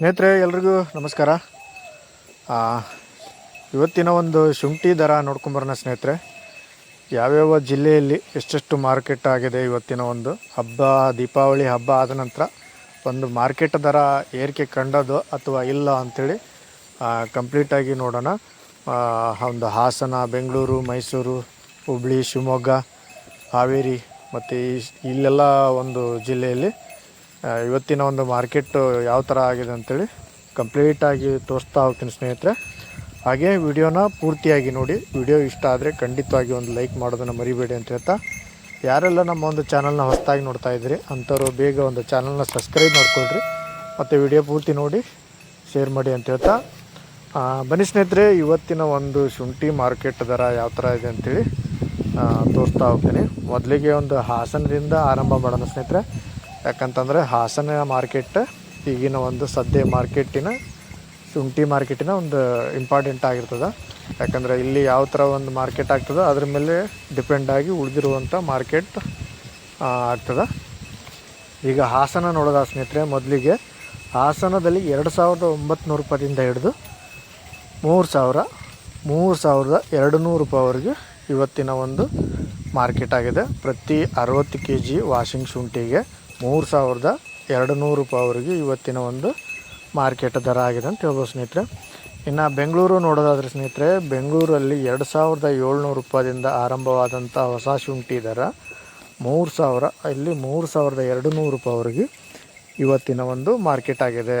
ಸ್ನೇಹಿತರೆ, ಎಲ್ರಿಗೂ ನಮಸ್ಕಾರ. ಇವತ್ತಿನ ಒಂದು ಶುಂಠಿ ದರ ನೋಡ್ಕೊಂಬರೋಣ ಸ್ನೇಹಿತರೆ. ಯಾವ್ಯಾವ ಜಿಲ್ಲೆಯಲ್ಲಿ ಎಷ್ಟೆಷ್ಟು ಮಾರ್ಕೆಟ್ ಆಗಿದೆ ಇವತ್ತಿನ ಒಂದು ಹಬ್ಬ, ದೀಪಾವಳಿ ಹಬ್ಬ ಆದ ನಂತರ ಒಂದು ಮಾರ್ಕೆಟ್ ದರ ಏರಿಕೆ ಕಂಡದು ಅಥವಾ ಇಲ್ಲ ಅಂಥೇಳಿ ಕಂಪ್ಲೀಟಾಗಿ ನೋಡೋಣ. ಒಂದು ಹಾಸನ, ಬೆಂಗಳೂರು, ಮೈಸೂರು, ಹುಬ್ಳಿ, ಶಿವಮೊಗ್ಗ, ಹಾವೇರಿ ಮತ್ತು ಇಲ್ಲೆಲ್ಲ ಒಂದು ಜಿಲ್ಲೆಯಲ್ಲಿ ಇವತ್ತಿನ ಒಂದು ಮಾರ್ಕೆಟ್ ಯಾವ ಥರ ಆಗಿದೆ ಅಂತೇಳಿ ಕಂಪ್ಲೀಟಾಗಿ ತೋರಿಸ್ತಾ ಹೋಗ್ತೀನಿ ಸ್ನೇಹಿತರೆ. ಹಾಗೆ ವಿಡಿಯೋನ ಪೂರ್ತಿಯಾಗಿ ನೋಡಿ. ವಿಡಿಯೋ ಇಷ್ಟ ಆದರೆ ಖಂಡಿತವಾಗಿ ಒಂದು ಲೈಕ್ ಮಾಡೋದನ್ನು ಮರಿಬೇಡಿ ಅಂತ ಹೇಳ್ತಾ. ಯಾರೆಲ್ಲ ನಮ್ಮ ಒಂದು ಚಾನಲ್ನ ಹೊಸದಾಗಿ ನೋಡ್ತಾ ಇದ್ದೀರಿ ಅಂಥವ್ರು ಬೇಗ ಒಂದು ಚಾನಲ್ನ ಸಬ್ಸ್ಕ್ರೈಬ್ ಮಾಡ್ಕೊಳ್ರಿ. ಮತ್ತು ವಿಡಿಯೋ ಪೂರ್ತಿ ನೋಡಿ ಶೇರ್ ಮಾಡಿ ಅಂತ ಹೇಳ್ತಾ. ಬನ್ನಿ ಸ್ನೇಹಿತರೆ ಇವತ್ತಿನ ಒಂದು ಶುಂಠಿ ಮಾರ್ಕೆಟ್ ದರ ಯಾವ ಥರ ಇದೆ ಅಂತೇಳಿ ಆ, ತೋರಿಸ್ತಾ ಹೋಗ್ತೀನಿ. ಮೊದಲಿಗೆ ಒಂದು ಹಾಸನದಿಂದ ಆರಂಭ ಮಾಡೋಣ ಸ್ನೇಹಿತರೆ. ಯಾಕಂತಂದರೆ ಹಾಸನ ಮಾರ್ಕೆಟ್ ಈಗಿನ ಒಂದು ಸದ್ಯ ಮಾರ್ಕೆಟಿನ ಶುಂಠಿ ಮಾರ್ಕೆಟಿನ ಒಂದು ಇಂಪಾರ್ಟೆಂಟ್ ಆಗಿರ್ತದೆ. ಯಾಕಂದರೆ ಇಲ್ಲಿ ಯಾವ ಥರ ಒಂದು ಮಾರ್ಕೆಟ್ ಆಗ್ತದೆ, ಅದ್ರ ಮೇಲೆ ಡಿಪೆಂಡ್ ಆಗಿ ಉಳಿದಿರುವಂಥ ಮಾರ್ಕೆಟ್ ಆಗ್ತದೆ. ಈಗ ಹಾಸನ ನೋಡೋದ ಸ್ನೇಹಿತರೆ, ಮೊದಲಿಗೆ ಹಾಸನದಲ್ಲಿ ಎರಡು ಸಾವಿರದ ಒಂಬತ್ತು ರೂಪಾಯಿಂದ ಹಿಡಿದು ಮೂರು ಸಾವಿರ, ಮೂರು ಸಾವಿರದ ಎರಡು ನೂರು ರೂಪಾಯಿವರೆಗೆ ಇವತ್ತಿನ ಒಂದು ಮಾರ್ಕೆಟ್ ಆಗಿದೆ. ಪ್ರತಿ ಅರವತ್ತು ಕೆ ಜಿ ವಾಷಿಂಗ್ ಶುಂಠಿಗೆ ಮೂರು ಸಾವಿರದ ಎರಡು ನೂರು ರೂಪಾಯಿವರೆಗೆ ಇವತ್ತಿನ ಒಂದು ಮಾರ್ಕೆಟ್ ದರ ಆಗಿದೆ ಅಂತ ಹೇಳ್ಬೋದು ಸ್ನೇಹಿತರೆ. ಇನ್ನು ಬೆಂಗಳೂರು ನೋಡೋದಾದ್ರೆ ಸ್ನೇಹಿತರೆ, ಬೆಂಗಳೂರಲ್ಲಿ ಎರಡು ಸಾವಿರದ ಏಳ್ನೂರು ರೂಪಾಯಿಂದ ಆರಂಭವಾದಂಥ ಹೊಸ ಶುಂಠಿ ದರ ಮೂರು ಸಾವಿರ, ಇಲ್ಲಿ ಮೂರು ಸಾವಿರದ ಎರಡು ನೂರು ರೂಪಾಯಿವರೆಗೆ ಇವತ್ತಿನ ಒಂದು ಮಾರ್ಕೆಟ್ ಆಗಿದೆ.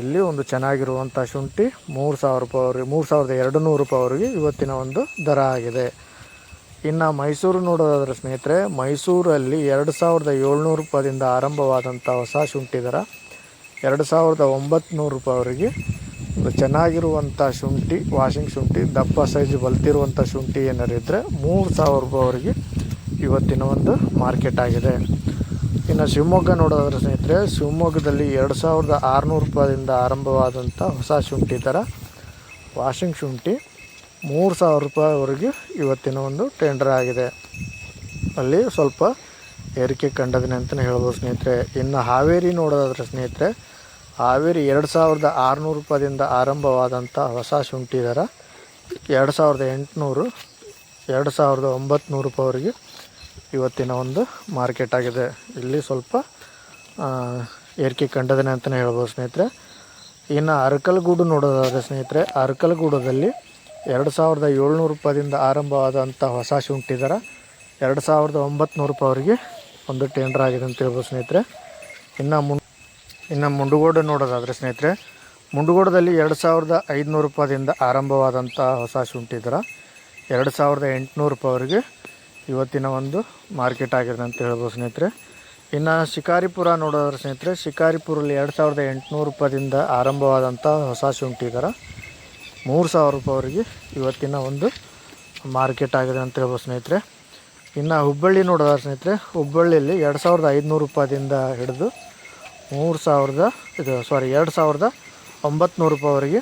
ಇಲ್ಲಿ ಒಂದು ಚೆನ್ನಾಗಿರುವಂಥ ಶುಂಠಿ ಮೂರು ಸಾವಿರ ರೂಪಾಯಿವರೆಗೆ, ಮೂರು ಸಾವಿರದ ಎರಡು ನೂರು ರೂಪಾಯಿವರೆಗೆ ಇವತ್ತಿನ ಒಂದು ದರ ಆಗಿದೆ. ಇನ್ನು ಮೈಸೂರು ನೋಡೋದಾದ್ರೆ ಸ್ನೇಹಿತರೆ, ಮೈಸೂರಲ್ಲಿ ಎರಡು ಸಾವಿರದ ಏಳ್ನೂರು ರೂಪಾಯಿಂದ ಆರಂಭವಾದಂಥ ಹೊಸ ಶುಂಠಿ ದರ. ಎರಡು ಸಾವಿರದ ಒಂಬತ್ತು ರೂಪಾಯಿವರೆಗೆ ಒಂದು ಚೆನ್ನಾಗಿರುವಂಥ ಶುಂಠಿ, ವಾಷಿಂಗ್ ಶುಂಠಿ, ದಪ್ಪ ಸೈಜ್ ಬಲ್ತಿರುವಂಥ ಶುಂಠಿ ಏನಾರು ಇದ್ದರೆ ಮೂರು ಸಾವಿರ ರೂಪಾಯಿವರೆಗೆ ಇವತ್ತಿನ ಒಂದು ಮಾರ್ಕೆಟ್ ಆಗಿದೆ. ಇನ್ನು ಶಿವಮೊಗ್ಗ ನೋಡೋದಾದ್ರೆ ಸ್ನೇಹಿತರೆ, ಶಿವಮೊಗ್ಗದಲ್ಲಿ ಎರಡು ಸಾವಿರದ ಆರುನೂರು ರೂಪಾಯಿಂದ ಆರಂಭವಾದಂಥ ಹೊಸ ಶುಂಠಿ ಥರ ವಾಷಿಂಗ್ ಶುಂಠಿ ಮೂರು ಸಾವಿರ ರೂಪಾಯಿವರೆಗೆ ಇವತ್ತಿನ ಒಂದು ಟೆಂಡರ್ ಆಗಿದೆ. ಅಲ್ಲಿ ಸ್ವಲ್ಪ ಏರಿಕೆ ಕಂಡದಿನ ಅಂತಲೇ ಹೇಳ್ಬೋದು ಸ್ನೇಹಿತರೆ. ಇನ್ನು ಹಾವೇರಿ ನೋಡೋದಾದರೆ ಸ್ನೇಹಿತರೆ, ಹಾವೇರಿ ಎರಡು ಸಾವಿರದ ಆರುನೂರು ರೂಪಾಯಿಂದ ಆರಂಭವಾದಂಥ ಹೊಸ ಶುಂಠಿ ದರ ಎರಡು ಸಾವಿರದ ಎಂಟುನೂರು, ಎರಡು ಸಾವಿರದ ಒಂಬತ್ತು ರೂಪಾಯಿವರೆಗೆ ಇವತ್ತಿನ ಒಂದು ಮಾರ್ಕೆಟ್ ಆಗಿದೆ. ಇಲ್ಲಿ ಸ್ವಲ್ಪ ಏರಿಕೆ ಕಂಡದಿನ ಅಂತಲೇ ಹೇಳ್ಬೋದು ಸ್ನೇಹಿತರೆ. ಇನ್ನು ಅರಕಲಗೂಡು ನೋಡೋದಾದರೆ ಸ್ನೇಹಿತರೆ ಅರಕಲಗೂಡದಲ್ಲಿ ಎರಡು ಸಾವಿರದ ಏಳ್ನೂರು ರೂಪಾಯಿಂದ ಆರಂಭವಾದಂಥ ಹೊಸ ಶುಂಠಿ ದರ ಎರಡು ಸಾವಿರದ ಒಂಬತ್ನೂರು ರೂಪಾಯಿ ಅವರಿಗೆ ಒಂದು ಟೆಂಡರ್ ಆಗಿದೆ ಅಂತ ಹೇಳ್ಬೋದು ಸ್ನೇಹಿತರೆ. ಇನ್ನು ಮುನ್ ಇನ್ನು ಮುಂಡುಗೋಡು ನೋಡೋದಾದರೆ ಸ್ನೇಹಿತರೆ, ಮುಂಡುಗೋಡದಲ್ಲಿ ಎರಡು ಸಾವಿರದ ಐದುನೂರು ರೂಪಾಯಿಂದ ಆರಂಭವಾದಂಥ ಹೊಸ ಶುಂಠಿ ದರ ಎರಡು ಸಾವಿರದ ಎಂಟುನೂರು ರೂಪಾಯಿವರೆಗೆ ಇವತ್ತಿನ ಒಂದು ಮಾರ್ಕೆಟ್ ಆಗಿದೆ ಅಂತ ಹೇಳ್ಬೋದು ಸ್ನೇಹಿತರೆ. ಇನ್ನು ಶಿಕಾರಿಪುರ ನೋಡೋದಾದ್ರೆ ಸ್ನೇಹಿತರೆ, ಶಿಕಾರಿಪುರಲ್ಲಿ ಎರಡು ಸಾವಿರದ ಎಂಟುನೂರು ರೂಪಾಯಿಂದ ಆರಂಭವಾದಂಥ ಹೊಸ ಶುಂಠಿ ದರ ಮೂರು ಸಾವಿರ ರೂಪಾಯಿವರೆಗೆ ಇವತ್ತಿನ ಒಂದು ಮಾರ್ಕೆಟ್ ಆಗಿದೆ ಅಂತ ಹೇಳ್ಬೋದು ಸ್ನೇಹಿತರೆ. ಇನ್ನು ಹುಬ್ಬಳ್ಳಿ ನೋಡೋದ ಸ್ನೇಹಿತರೆ, ಹುಬ್ಬಳ್ಳಿಯಲ್ಲಿ ಎರಡು ಸಾವಿರದ ಐದುನೂರು ರೂಪಾಯಿಂದ ಹಿಡಿದು ಮೂರು ಸಾವಿರದ ಇದು ಸಾರಿ ಎರಡು ಸಾವಿರದ ಒಂಬತ್ತು ರೂಪಾಯಿವರೆಗೆ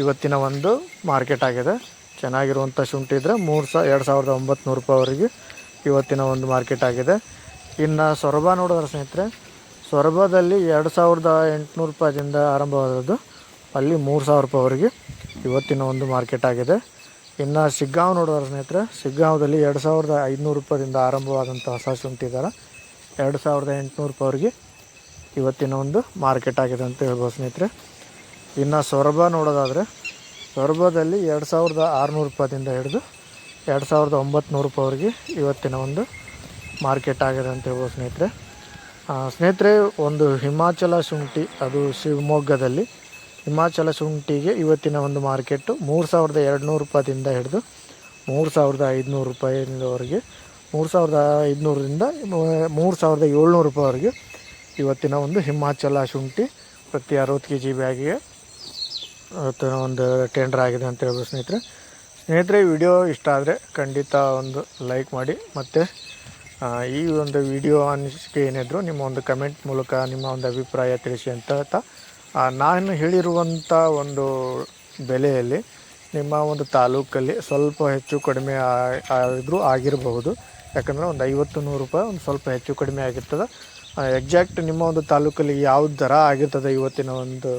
ಇವತ್ತಿನ ಒಂದು ಮಾರ್ಕೆಟ್ ಆಗಿದೆ. ಚೆನ್ನಾಗಿರುವಂಥ ಶುಂಠಿ ಇದ್ದರೆ ಮೂರು ಸಾ, ಎರಡು ಸಾವಿರದ ಒಂಬತ್ತು ರೂಪಾಯಿವರೆಗೆ ಇವತ್ತಿನ ಒಂದು ಮಾರ್ಕೆಟ್ ಆಗಿದೆ. ಇನ್ನು ಸೊರಬ ನೋಡಿದ್ರೆ ಸ್ನೇಹಿತರೆ, ಸೊರಬದಲ್ಲಿ ಎರಡು ಸಾವಿರದ ಎಂಟುನೂರು ರೂಪಾಯಿಂದ ಆರಂಭವಾದದ್ದು ಅಲ್ಲಿ ಮೂರು ಸಾವಿರ ರೂಪಾಯಿವರೆಗೆ ಇವತ್ತಿನ ಒಂದು ಮಾರ್ಕೆಟ್ ಆಗಿದೆ. ಇನ್ನು ಶಿಗ್ಗಾಂವ್ ನೋಡೋರ ಸ್ನೇಹಿತರೆ, ಶಿಗ್ಗಾಂವದಲ್ಲಿ ಎರಡು ಸಾವಿರದ ಐದುನೂರು ರೂಪಾಯಿಂದ ಆರಂಭವಾದಂಥ ಹೊಸ ಶುಂಠಿ ದರ ಎರಡು ಸಾವಿರದ ಎಂಟುನೂರು ರೂಪಾಯಿವರೆಗೆ ಇವತ್ತಿನ ಒಂದು ಮಾರ್ಕೆಟ್ ಆಗಿದೆ ಅಂತ ಹೇಳ್ಬೋದು ಸ್ನೇಹಿತರೆ. ಇನ್ನು ಸೊರಬ ನೋಡೋದಾದರೆ, ಸೊರಬದಲ್ಲಿ ಎರಡು ಸಾವಿರದ ಆರುನೂರು ರೂಪಾಯಿಂದ ಹಿಡಿದು ಎರಡು ಸಾವಿರದ ಒಂಬತ್ತು ರೂಪಾಯಿವರೆಗೆ ಇವತ್ತಿನ ಒಂದು ಮಾರ್ಕೆಟ್ ಆಗಿದೆ ಅಂತ ಹೇಳ್ಬೋದು ಸ್ನೇಹಿತರೆ. ಸ್ನೇಹಿತರೆ, ಒಂದು ಹಿಮಾಚಲ ಶುಂಠಿ, ಅದು ಶಿವಮೊಗ್ಗದಲ್ಲಿ ಹಿಮಾಚಲ ಶುಂಠಿಗೆ ಇವತ್ತಿನ ಒಂದು ಮಾರ್ಕೆಟು ಮೂರು ಸಾವಿರದ ಎರಡುನೂರು ರೂಪಾಯಿಂದ ಹಿಡಿದು ಮೂರು ಸಾವಿರದ ಐದುನೂರು ರೂಪಾಯಿವರೆಗೆ ಮೂರು ಸಾವಿರದ ಐದುನೂರರಿಂದ ಮೂರು ಸಾವಿರದ ಏಳ್ನೂರು ರೂಪಾಯಿವರೆಗೆ ಇವತ್ತಿನ ಒಂದು ಹಿಮಾಚಲ ಶುಂಠಿ ಪ್ರತಿ ಅರವತ್ತು ಕೆ ಜಿ ಬ್ಯಾಗಿಗೆ ಇವತ್ತಿನ ಒಂದು ಟೆಂಡರ್ ಆಗಿದೆ ಅಂತ ಹೇಳ್ಬೋದು ಸ್ನೇಹಿತರೆ. ಸ್ನೇಹಿತರೆ ವಿಡಿಯೋ ಇಷ್ಟ ಆದರೆ ಖಂಡಿತ ಒಂದು ಲೈಕ್ ಮಾಡಿ ಮತ್ತು ಈ ಒಂದು ವಿಡಿಯೋ ಅನಿಸಿಕೆ ಏನಿದ್ರು ನಿಮ್ಮ ಒಂದು ಕಮೆಂಟ್ ಮೂಲಕ ನಿಮ್ಮ ಒಂದು ಅಭಿಪ್ರಾಯ ತಿಳಿಸಿ ಅಂತ ಹೇಳ್ತಾ ನಾನು ಹೇಳಿರುವಂಥ ಒಂದು ಬೆಲೆಯಲ್ಲಿ ನಿಮ್ಮ ಒಂದು ತಾಲೂಕಲ್ಲಿ ಸ್ವಲ್ಪ ಹೆಚ್ಚು ಕಡಿಮೆ ಆದರೂ ಆಗಿರಬಹುದು. ಯಾಕಂದರೆ ಒಂದು ಐವತ್ತು ನೂರು ರೂಪಾಯಿ ಒಂದು ಸ್ವಲ್ಪ ಹೆಚ್ಚು ಕಡಿಮೆ ಆಗಿರ್ತದೆ. ಎಕ್ಸಾಕ್ಟ್ ನಿಮ್ಮ ಒಂದು ತಾಲೂಕಲ್ಲಿ ಯಾವ ದರ ಆಗಿರ್ತದೆ ಇವತ್ತಿನ ಒಂದು